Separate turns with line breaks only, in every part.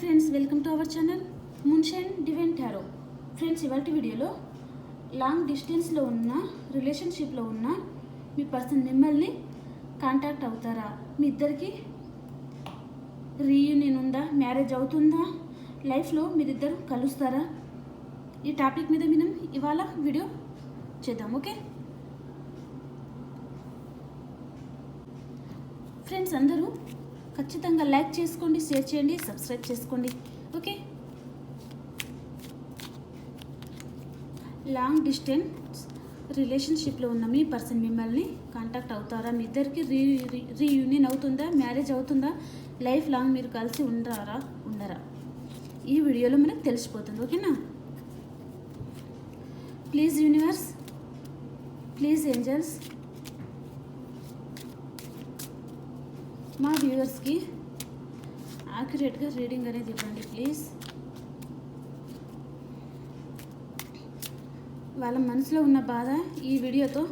Friends welcome to our channel మున్షన్ divine tarot friends ఇవాళ వీడియోలో long డిస్టెన్స్లో ఉన్న రిలేషన్షిప్లో ఉన్న మీ పర్సన్ మిమ్మల్ని కాంటాక్ట్ అవుతారా? మీ ఇద్దరికి రీయూనియన్ ఉందా? మ్యారేజ్ అవుతుందా? లైఫ్లో మీరిద్దరు కలుస్తారా? ఈ టాపిక్ మీద మనం ఇవాళ వీడియో చేద్దాం ఓకే ఫ్రెండ్స్ అందరూ ఖచ్చితంగా లైక్ చేసుకోండి షేర్ చేయండి సబ్స్క్రైబ్ చేసుకోండి. ఓకే? లాంగ్ డిస్టెన్స్ రిలేషన్షిప్లో ఉన్న మీ పర్సన్ మిమ్మల్ని కాంటాక్ట్ అవుతారా? మీ ఇద్దరికి రీ రీయూనియన్ అవుతుందా? మ్యారేజ్ అవుతుందా? లైఫ్ లాంగ్ మీరు కలిసి ఉండరా? ఉండరా? ఈ వీడియోలో మనకు తెలిసిపోతుంది. ఓకేనా? ప్లీజ్ యూనివర్స్ ప్లీజ్ ఏంజల్స్ మా వ్యూవర్స్కి యాక్యురేట్గా రీడింగ్ అనేది ఇవ్వండి ప్లీజ్ వాళ్ళ మనసులో ఉన్న బాధ ఈ వీడియోతో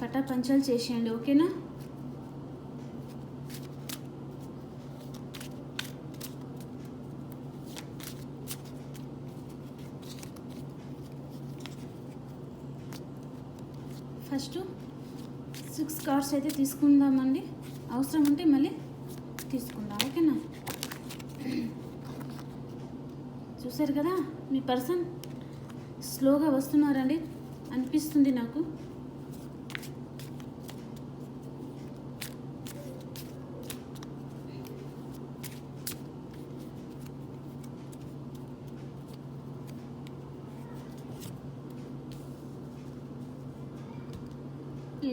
పటాపంచాలు చేసేయండి ఓకేనా? ఫస్ట్ సిక్స్ కార్డ్స్ అయితే తీసుకుందామండి. అవసరం ఉంటే మళ్ళీ తీసుకుందాం ఓకేనా? చూసారు కదా మీ పర్సన్ స్లోగా వస్తున్నారండి అనిపిస్తుంది నాకు.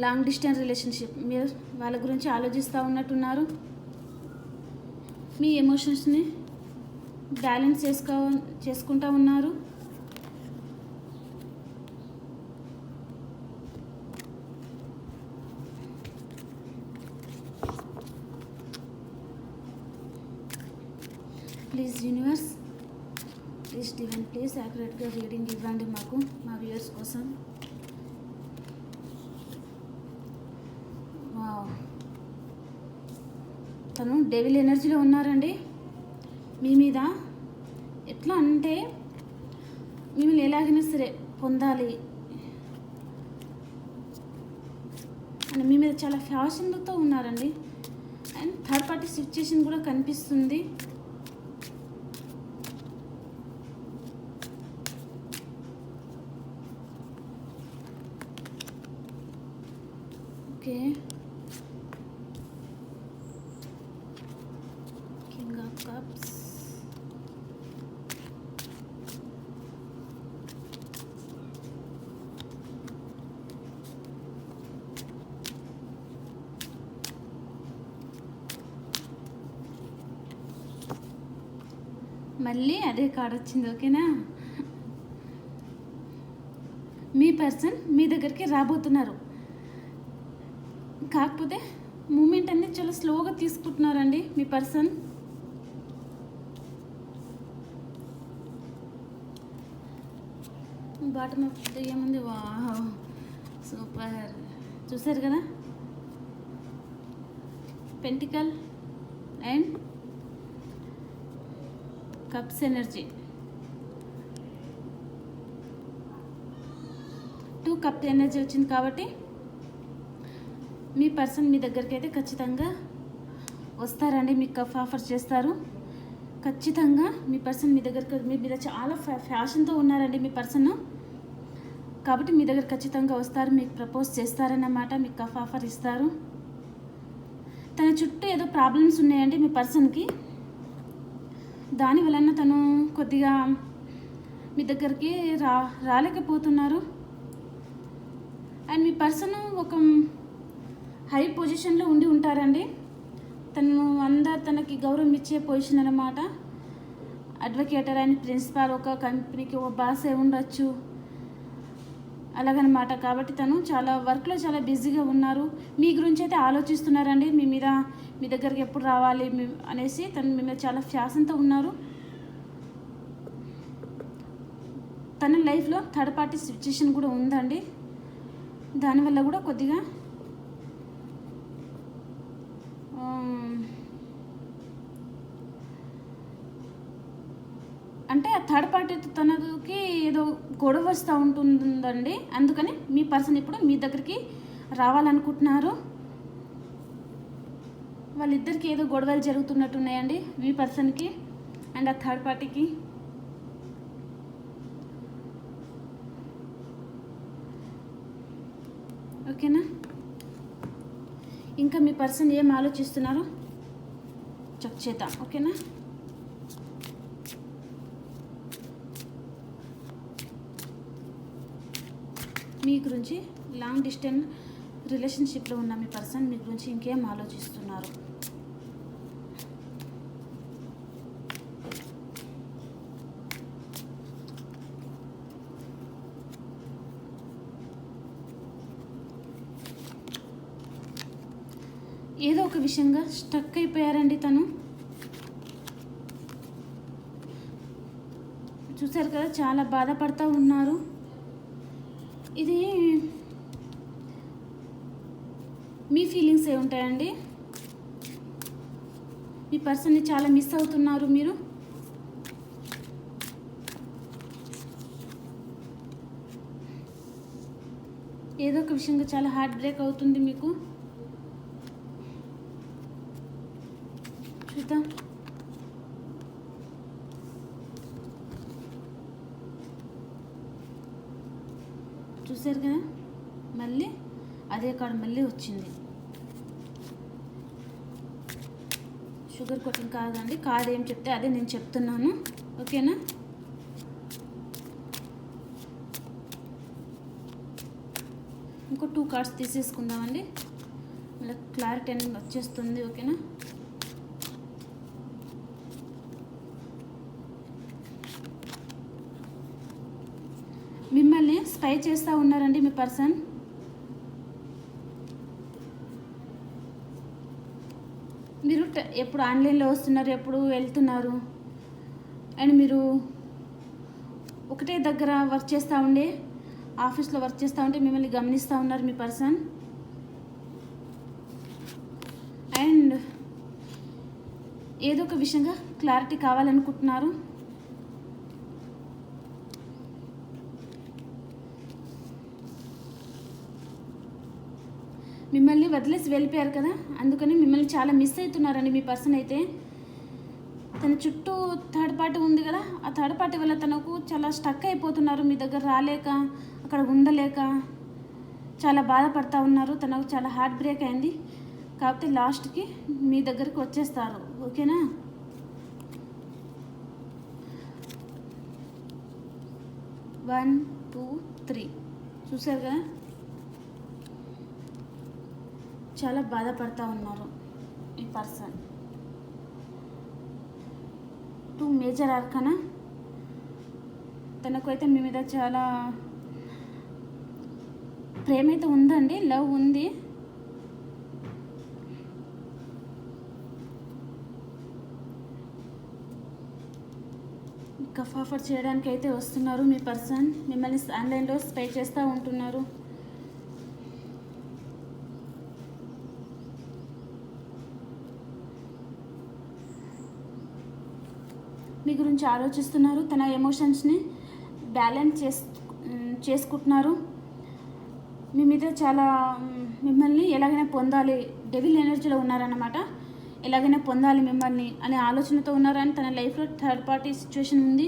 Long distance relationship. మీరు వాళ్ళ గురించి ఆలోచిస్తూ ఉన్నట్టున్నారు. మీ ఎమోషన్స్ని బ్యాలెన్స్ చేసుకో చేసుకుంటూ ఉన్నారు. Please universe please divine please యాక్యురేట్గా reading ఇవ్వండి మాకు మా వ్యూయర్స్ కోసం. తను డెవిల్ ఎనర్జీలో ఉన్నారండి. మీ మీద ఎట్లా అంటే మిమ్మల్ని ఎలాగైనా సరే పొందాలి. అని మీ మీద చాలా ఫ్యాషన్లతో ఉన్నారండి. అండ్ థర్డ్ పార్టీ సిచ్యుయేషన్ కూడా కనిపిస్తుంది ఓకే కింగ్ ఆఫ్ కప్స్ మళ్ళీ అదే కార్డ్ వచ్చింది ఓకేనా? మీ పర్సన్ మీ దగ్గరికి రాబోతున్నారు. కాకపోతే మూమెంట్ అనేది చాలా స్లోగా తీసుకుంటున్నారండి మీ పర్సన్. బాటమ్ ఆఫ్ ఏముంది? వా సూపర్. చూసారు కదా? Pentacle and cups energy two cup energy వచ్చింది కాబట్టి మీ పర్సన్ మీ దగ్గరికి అయితే ఖచ్చితంగా వస్తారండి మీకు కఫ్ ఆఫర్ చేస్తారు. ఖచ్చితంగా మీ పర్సన్ మీ దగ్గరికి మీ మీద చాలా ఫ్యా- ఫ్యాషన్తో ఉన్నారండి మీ పర్సన్. కాబట్టి మీ దగ్గర ఖచ్చితంగా వస్తారు మీకు ప్రపోజ్ చేస్తారన్నమాట మీకు కఫ్ ఆఫర్ ఇస్తారు. తన చుట్టూ ఏదో ప్రాబ్లమ్స్ ఉన్నాయండి మీ పర్సన్కి. దాని వలన తను కొద్దిగా మీ దగ్గరికి రా రాలేకపోతున్నారు. అండ్ మీ పర్సన్ ఒక హై పొజిషన్లో ఉండి ఉంటారండి. తను అందరు తనకి గౌరవం ఇచ్చే పొజిషన్ అనమాట అడ్వకేటర్ అండ్ ప్రిన్సిపాల్ ఒక కంపెనీకి ఒక బాస్ ఉండొచ్చు. అలాగనమాట. కాబట్టి తను చాలా వర్క్లో చాలా బిజీగా ఉన్నారు. మీ గురించి అయితే ఆలోచిస్తున్నారండి. మీ మీద మీ దగ్గరికి ఎప్పుడు రావాలి మీ అనేసి తను మీ మీద చాలా ఫ్యాషన్తో ఉన్నారు. తన లైఫ్లో థర్డ్ పార్టీ సిచ్యుయేషన్ కూడా ఉందండి. దానివల్ల కూడా కొద్దిగా అంటే ఆ థర్డ్ పార్టీ తనకి ఏదో గొడవ వస్తూ ఉంటుందండి. అందుకని మీ పర్సన్ ఇప్పుడు మీ దగ్గరికి రావాలనుకుంటున్నారు. వాళ్ళిద్దరికి ఏదో గొడవలు జరుగుతున్నట్టున్నాయండి మీ పర్సన్కి అండ్ ఆ థర్డ్ పార్టీకి ఓకేనా? ఇంకా మీ పర్సన్ ఏం ఆలోచిస్తున్నారు? చెక్ చేద్దాం ఓకేనా? మీ గురించి లాంగ్ డిస్టెన్స్ రిలేషన్షిప్లో ఉన్న మీ పర్సన్ మీ గురించి ఇంకేం ఆలోచిస్తున్నారు? ఏదో ఒక విషయంగా స్టక్ అయిపోయారండి తను. చూసారు కదా చాలా బాధపడతా ఉన్నారు. ఇది మీ ఫీలింగ్స్ ఏముంటాయండి ఉంటాయండి? మీ పర్సన్ని చాలా మిస్ అవుతున్నారు మీరు. ఏదో ఒక విషయంగా చాలా హార్ట్ బ్రేక్ అవుతుంది మీకు. చూద్దాం. చూసారు కదా? మళ్ళీ అదే కార్డు మళ్ళీ వచ్చింది. షుగర్ కోటింగ్ కాదండి కార్డ్ ఏం చెప్తే అదే నేను చెప్తున్నాను. ఓకేనా? ఇంకో టూ కార్డ్స్ తీసేసుకుందామండి. మళ్ళీ క్లారిటీ అనేది వచ్చేస్తుంది. ఓకేనా? మిమ్మల్ని స్పై చేస్తూ ఉన్నారండి మీ పర్సన్. మీరు ఎప్పుడు ఆన్లైన్లో వస్తున్నారు ఎప్పుడు వెళ్తున్నారు? అండ్ మీరు ఒకటే దగ్గర వర్క్ చేస్తూ ఉండే ఆఫీస్లో వర్క్ చేస్తూ ఉంటే మిమ్మల్ని గమనిస్తూ ఉన్నారు మీ పర్సన్. అండ్ ఏదో ఒక విషయంగా క్లారిటీ కావాలనుకుంటున్నారు. మిమ్మల్ని వదిలేసి వెళ్ళిపోయారు కదా? అందుకని మిమ్మల్ని చాలా మిస్ అవుతున్నారండి మీ పర్సన్ అయితే. తన చుట్టూ థర్డ్ పార్టీ ఉంది కదా ఆ థర్డ్ పార్టీ వల్ల తనకు చాలా స్టక్ అయిపోతున్నారు. మీ దగ్గర రాలేక అక్కడ ఉండలేక చాలా బాధపడతా ఉన్నారు. తనకు చాలా హార్ట్ బ్రేక్ అయింది. కాకపోతే లాస్ట్కి మీ దగ్గరికి వచ్చేస్తారు. ఓకేనా వన్ టూ త్రీ చూసారు కదా? చాలా బాధపడతా ఉన్నారు ఈ పర్సన్. టూ మేజర్ ఆర్కనా తనకైతే మీ మీద చాలా ప్రేమ అయితే ఉందండి లవ్ ఉంది. కఫ్ ఆఫర్ చేయడానికి అయితే వస్తున్నారు మీ పర్సన్. మిమ్మల్ని ఆన్లైన్లో స్పే చేస్తూ ఉంటున్నారు. మీ గురించి ఆలోచిస్తున్నారు తన ఎమోషన్స్ని బ్యాలెన్స్ చేస్ చేసుకుంటున్నారు. మీ మీద చాలా మిమ్మల్ని ఎలాగైనా పొందాలి డెవిల్ ఎనర్జీలో ఉన్నారన్నమాట. ఎలాగైనా పొందాలి మిమ్మల్ని అనే ఆలోచనతో ఉన్నారని తన లైఫ్లో థర్డ్ పార్టీ సిచ్యువేషన్ ఉంది.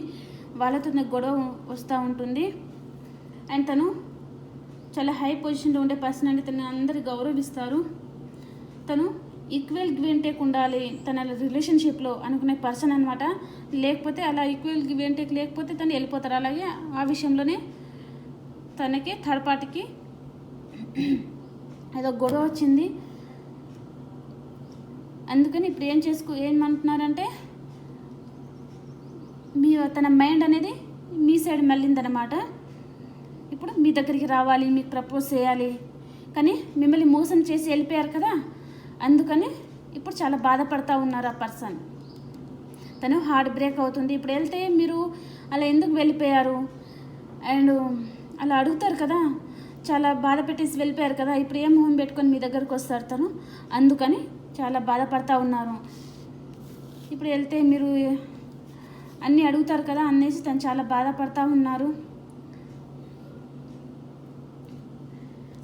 వాళ్ళతో నాకు గొడవ వస్తూ ఉంటుంది. అండ్ తను చాలా హై పొజిషన్లో ఉండే పర్సన్ అంటే తను అందరు గౌరవిస్తారు. తను ఈక్వల్ గివ్ టేక్ ఉండాలి తన రిలేషన్షిప్లో అనుకునే పర్సన్ అనమాట లేకపోతే అలా ఈక్వల్ గివ్ టేక్ లేకపోతే తను వెళ్ళిపోతారు. అలాగే ఆ విషయంలోనే తనకి థర్డ్ పార్టీకి ఏదో గొడవ వచ్చింది. అందుకని ఇప్పుడు ఏం చేసుకో ఏమంటున్నారంటే మీ తన మైండ్ అనేది మీ సైడ్ మళ్ళిందనమాట ఇప్పుడు మీ దగ్గరికి రావాలి మీకు ప్రపోజ్ చేయాలి. కానీ మిమ్మల్ని మోసం చేసి వెళ్ళిపోయారు కదా. అందుకని ఇప్పుడు చాలా బాధపడతా ఉన్నారు ఆ పర్సన్. తను హార్ట్ బ్రేక్ అవుతుంది. ఇప్పుడు వెళ్తే మీరు అలా ఎందుకు వెళ్ళిపోయారు? అండ్ అలా అడుగుతారు కదా. చాలా బాధ పెట్టేసి వెళ్ళిపోయారు కదా. ఇప్పుడు ఏం మొహం పెట్టుకొని మీ దగ్గరకు వస్తారు తను? అందుకని చాలా బాధపడతా ఉన్నారు. ఇప్పుడు వెళ్తే మీరు అన్నీ అడుగుతారు కదా అనేసి తను చాలా బాధపడతా ఉన్నారు.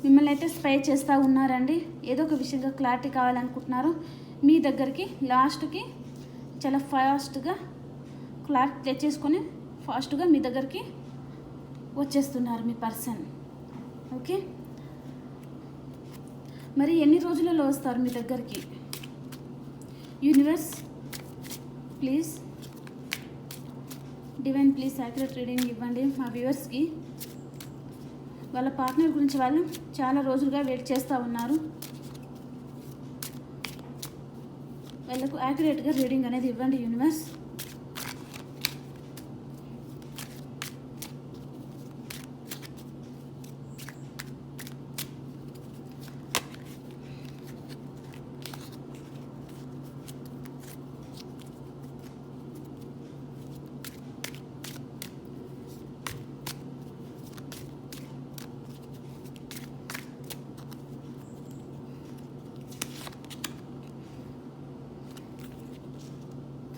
మిమ్మల్ని అయితే స్ప్రే చేస్తూ ఉన్నారండి. ఏదో ఒక విషయంగా క్లారిటీ కావాలనుకుంటున్నారు. మీ దగ్గరికి లాస్ట్కి చాలా ఫాస్ట్గా క్లారిటీ తెచ్చేసుకొని ఫాస్ట్గా మీ దగ్గరికి వచ్చేస్తున్నారు మీ పర్సన్. ఓకే? మరి ఎన్ని రోజులలో వస్తారు మీ దగ్గరికి? Universe please. Divine please sacred reading ఇవ్వండి మా వ్యూవర్స్కి. వాళ్ళ పార్ట్నర్ గురించి వాళ్ళు చాలా రోజులుగా వెయిట్ చేస్తూ ఉన్నారు. వాళ్ళకు యాక్యురేట్గా రీడింగ్ అనేది ఇవ్వండి యూనివర్స్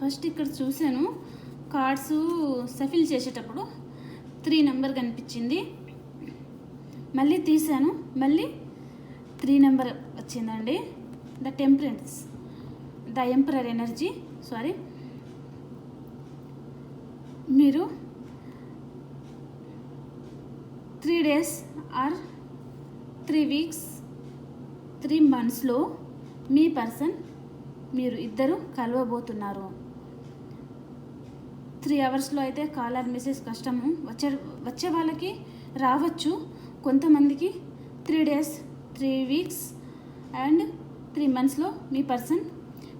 ఫస్ట్ ఇక్కడ చూశాను. కార్డ్స్ సఫిల్ చేసేటప్పుడు త్రీ నెంబర్ కనిపించింది. మళ్ళీ తీసాను మళ్ళీ త్రీ నెంబర్ వచ్చిందండి. The temperance the emperor energy sorry. మీరు three days or three weeks three మంత్స్లో మీ పర్సన్ మీరు ఇద్దరు కలవబోతున్నారు. త్రీ అవర్స్లో అయితే కాలర్ మెసేజ్ కష్టము. వచ్చే వచ్చే వాళ్ళకి రావచ్చు. కొంతమందికి three days three weeks and three మంత్స్లో మీ పర్సన్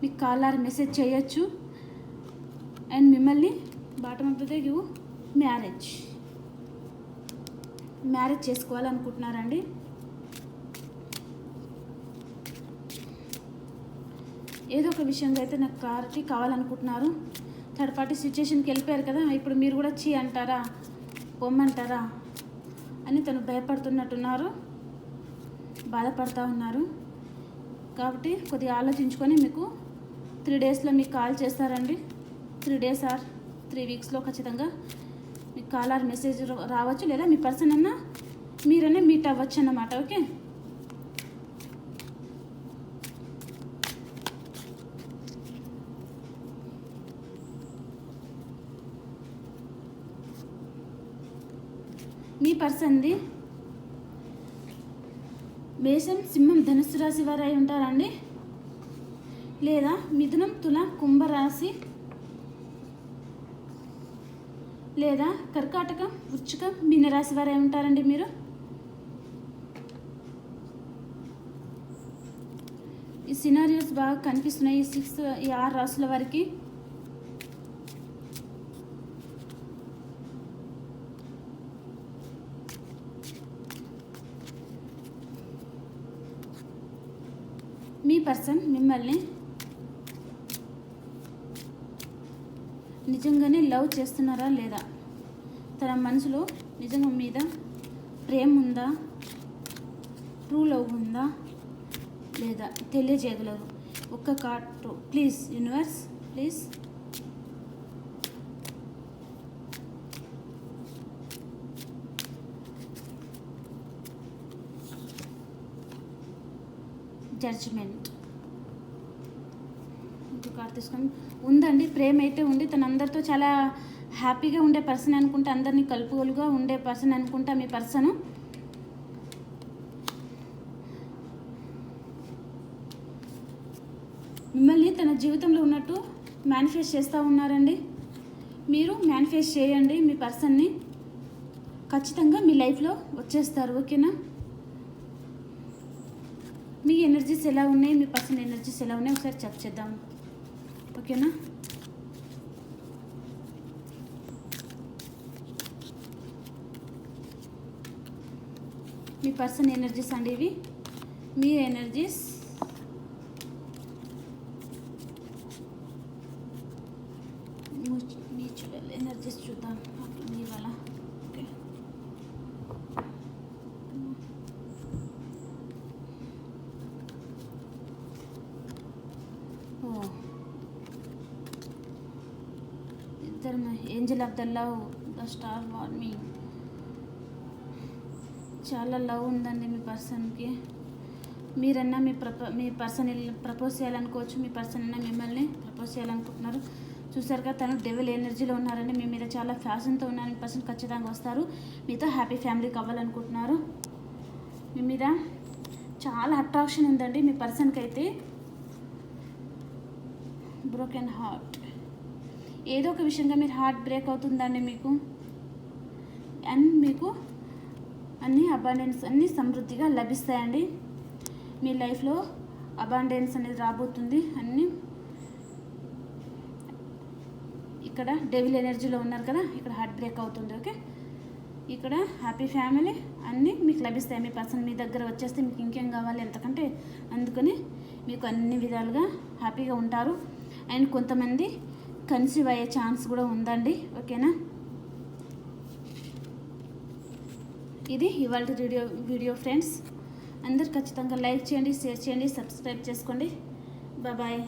మీకు కాలర్ మెసేజ్ చేయొచ్చు. అండ్ మిమ్మల్ని bottom of the you marriage. Marriage చేసుకోవాలనుకుంటున్నారండి. ఏదో ఒక విషయంలో అయితే నాకు క్లారిటీ కావాలనుకుంటున్నారు. థర్డ్ పార్టీ సిచ్యుయేషన్కి వెళ్ళిపోయారు కదా ఇప్పుడు మీరు కూడా చీ అంటారా పొమ్మంటారా అని తను భయపడుతున్నట్టున్నారు బాధపడుతూ ఉన్నారు. కాబట్టి కొద్దిగా ఆలోచించుకొని మీకు త్రీ డేస్లో మీకు కాల్ చేస్తారండి. త్రీ డేస్ ఆర్ త్రీ వీక్స్లో ఖచ్చితంగా మీకు కాల్ ఆర్ మెసేజ్ రావచ్చు లేదా మీ పర్సన్ అన్నా మీరనే మీట్ అవ్వచ్చు అన్నమాట ఓకే మీ పర్సన్ది మేషం సింహం ధనుసు రాశి వారు అయి ఉంటారండి. లేదా మిథునం తుల కుంభరాశి లేదా కర్కాటకం వృచ్చికం మీనరాశి వారు అయి ఉంటారండి మీరు. ఈ సినారియోస్ బాగా కనిపిస్తున్నాయి. ఈ సిక్స్ ఈ ఆరు రాసుల వారికి మీ పర్సన్ మిమ్మల్ని నిజంగానే లవ్ చేస్తున్నారా లేదా? తన మనసులో నిజంగా మీద ప్రేమ ఉందా? ట్రూ లవ్ ఉందా లేదా? తెలియజేయగలరు. ఒక్క card. Please universe please. Judgement ఇప్పుడు కార్డు ఉందండి ప్రేమ అయితే ఉంది. తన అందరితో చాలా హ్యాపీగా ఉండే పర్సన్ అనుకుంటా అందరినీ కలుపుగోలుగా ఉండే పర్సన్ అనుకుంటా మీ పర్సను. మిమ్మల్ని తన జీవితంలో ఉన్నట్టు మేనిఫెస్ట్ చేస్తూ ఉన్నారండి. మీరు మేనిఫెస్ట్ చేయండి మీ పర్సన్ని. ఖచ్చితంగా మీ లైఫ్లో వచ్చేస్తారు ఓకేనా? మీ ఎనర్జీస్ ఎలా ఉన్నాయి? మీ పర్సన్ ఎనర్జీస్ ఎలా ఉన్నాయి? ఒకసారి చెక్ చేద్దాం. ఓకేనా? మీ పర్సన్ ఎనర్జీస్ అండి ఇవి. మీ ఎనర్జీస్ మ్యూచువల్ ఎనర్జీస్ చూద్దాం మీ వల్ల ఓకే ఓ ఇద్దరు angel of the love the star warming చాలా లవ్ ఉందండి మీ పర్సన్కి. మీరన్నా మీ ప్రపో మీ పర్సన్ ప్రపోజ్ చేయాలనుకోవచ్చు మీ పర్సన్ అన్నా మిమ్మల్ని ప్రపోజ్ చేయాలనుకుంటున్నారు. చూసారుగా కదా తను డెవల్ ఎనర్జీలో ఉన్నారండి. మీ మీద చాలా ఫ్యాషన్తో ఉన్నారు మీ పర్సన్ ఖచ్చితంగా వస్తారు. మీతో హ్యాపీ ఫ్యామిలీ కావాలనుకుంటున్నారు. మీ మీద చాలా అట్రాక్షన్ ఉందండి మీ పర్సన్కి అయితే బ్రోకెన్ హార్ట్. ఏదో ఒక విషయంగా మీరు హార్ట్ బ్రేక్ అవుతుందండి మీకు. అండ్ మీకు అన్ని అబాండెన్స్ అన్ని సమృద్ధిగా లభిస్తాయండి. మీ లైఫ్లో అబాండెన్స్ అనేది రాబోతుంది. అన్నీ ఇక్కడ డెవిల్ ఎనర్జీలో ఉన్నారు కదా ఇక్కడ హార్ట్ బ్రేక్ అవుతుంది ఓకే ఇక్కడ హ్యాపీ ఫ్యామిలీ అన్నీ మీకు లభిస్తాయి. మీ పర్సన్ మీ దగ్గర వచ్చేస్తే మీకు ఇంకేం కావాలి? ఎంతకంటే అందుకని మీకు అన్ని విధాలుగా హ్యాపీగా ఉంటారు. అండ్ కొంతమంది కన్సీవ్ అయ్యే ఛాన్స్ కూడా ఉందండి ఓకేనా? ఇది ఇవాళ వీడియో వీడియో ఫ్రెండ్స్. అందరు ఖచ్చితంగా లైక్ చేయండి షేర్ చేయండి సబ్స్క్రైబ్ చేసుకోండి. బాయ్